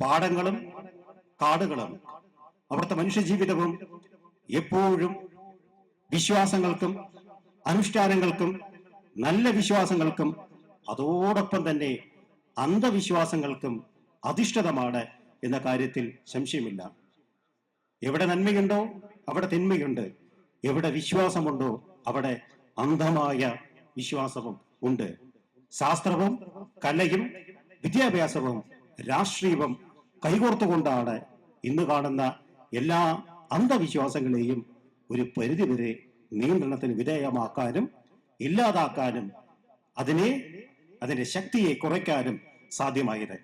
പാടങ്ങളും കാടുകളും അവിടുത്തെ മനുഷ്യജീവിതവും എപ്പോഴും വിശ്വാസങ്ങൾക്കും അനുഷ്ഠാനങ്ങൾക്കും നല്ല വിശ്വാസങ്ങൾക്കും അതോടൊപ്പം തന്നെ അന്ധവിശ്വാസങ്ങൾക്കും അധിഷ്ഠിതമാണ് എന്ന കാര്യത്തിൽ സംശയമില്ല. എവിടെ നന്മയുണ്ടോ അവിടെ തിന്മയുണ്ട്. എവിടെ വിശ്വാസമുണ്ടോ അവിടെ അന്ധമായ വിശ്വാസവും ഉണ്ട്. ശാസ്ത്രവും കലയും വിദ്യാഭ്യാസവും രാഷ്ട്രീയവും കൈകോർത്തുകൊണ്ടാണ് ഇന്ന് കാണുന്ന എല്ലാ അന്ധവിശ്വാസങ്ങളെയും ഒരു പരിധിവരെ നിയന്ത്രണത്തിന് വിധേയമാക്കാനും ഇല്ലാതാക്കാനും അതിനെ അതിന്റെ ശക്തിയെ കുറയ്ക്കാനും സാധ്യമായത്.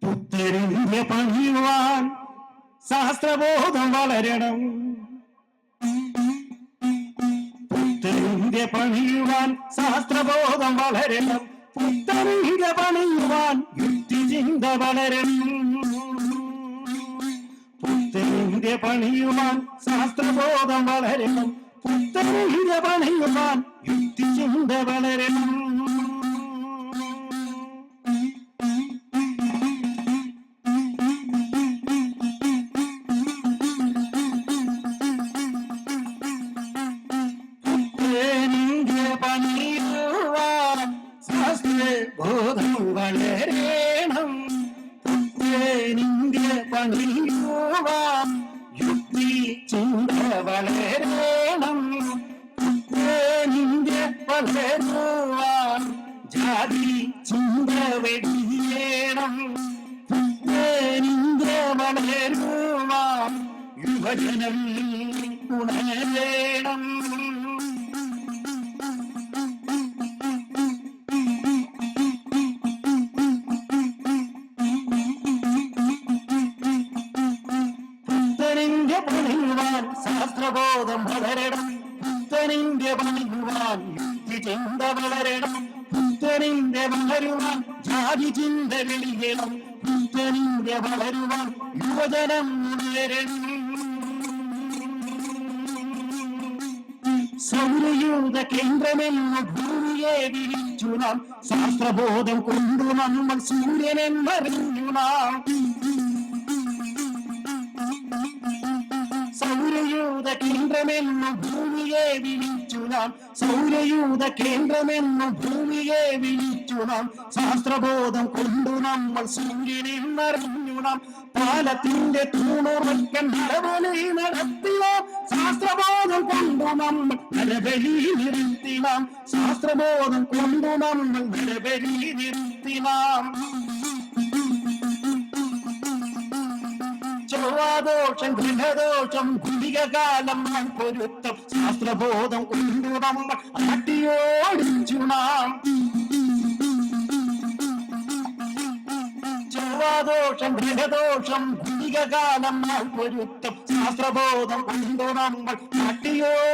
സഹസ്രബോധം ശാസ്ത്രബോധം വളരണം പുത്തരിന്റെ പണിയുവാൻ ശാസ്ത്രബോധം വളരണം. പുത്തരിന്റെ പണിയുവാൻ യുക്തിചിന്ത വളരണം. പുത്തരിന്റെ പണിയുവാൻ ശാസ്ത്രബോധം വളരണം. പുത്തരിന്റെ പണിയുവാൻ യുക്തിചിന്ത വളരണം. വളരണം പണിയുവാൻ യുക്തി ചിന്ത വളരണം വളരുവാൻ ജാതി ചിന്ത വെടിയേണം വളരുവാൻ യുവജനം ഉണരേണം. പണിയുവാൻ ശാസ്ത്രബോധം വളരണം പുത്തനിന്റെ പണിയുവാൻ യുക്തി ചിന്ത വളരണം. വളരുവാൻ യുവജനം ഉണരണം സൗരയൂത കേന്ദ്രമെന്ന ഭൂമിയെ വിരിച്ചു നാം. ശാസ്ത്രബോധം കൊണ്ടു നമ്മൾ സൂര്യനെന്നറിഞ്ഞു നാം. കേന്ദ്രമെന്നു ഭൂമിയെ വിളിച്ചു നാം. സൗരയൂത കേന്ദ്രമെന്നു ഭൂമിയെ വിളിച്ചു നാം. ശാസ്ത്രബോധം കൊണ്ടു നമ്മൾ സൂര്യനെന്നറിഞ്ഞു നാം. പാലത്തിന്റെ തൂണുറയ്ക്കൻ നരബലി നടത്തിനാം ശാസ്ത്രബോധം കൊണ്ടു നമ്മൾ നരബലി നിർത്തിനാം ശാസ്ത്രബോധം കൊണ്ടു നമ്മൾ നരബലി നിർത്തിനാം ചൊവ്വാദോഷം ഗൃഹദോഷം ഗുളികകാലം പൊരുത്തം ശാസ്ത്രബോധം കൊണ്ടു നമ്മൾ അട്ടിയോടിച്ചു നാം ചൊവ്വാദോഷം ഗൃഹദോഷം ഗുളികകാലം പൊരുത്തം ശാസ്ത്രബോധം കൊണ്ടു നമ്മൾ അട്ടിയോടിച്ചു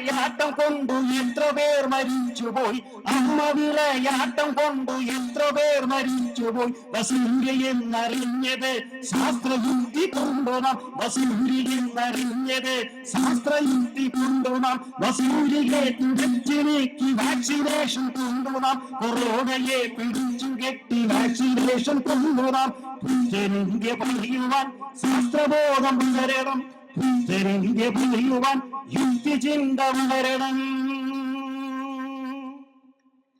വിളയാട്ടം കൊണ്ടു എത്ര പേർ മരിച്ചുപോയി? അമ്മ വിളയാട്ടം കൊണ്ടു എത്ര പേർ മരിച്ചുപോയി? വസൂര്യ എന്നറിഞ്ഞത് ശാസ്ത്രയുക്തി കൊണ്ടു നാം വസൂര്യ എന്നറിഞ്ഞത് ശാസ്ത്രയുക്തി കൊണ്ടു നാം പിടിച്ചു നീക്കി വാക്സിനേഷൻ കൊണ്ടു കൊറോണയെ പിടിച്ചു കെട്ടി വാക്സിനേഷൻ കൊണ്ടു ശാസ്ത്രബോധം വളരണം പുത്തരിന്റെ പറയുവാൻ യുക്തി ചിന്ത വളരണം.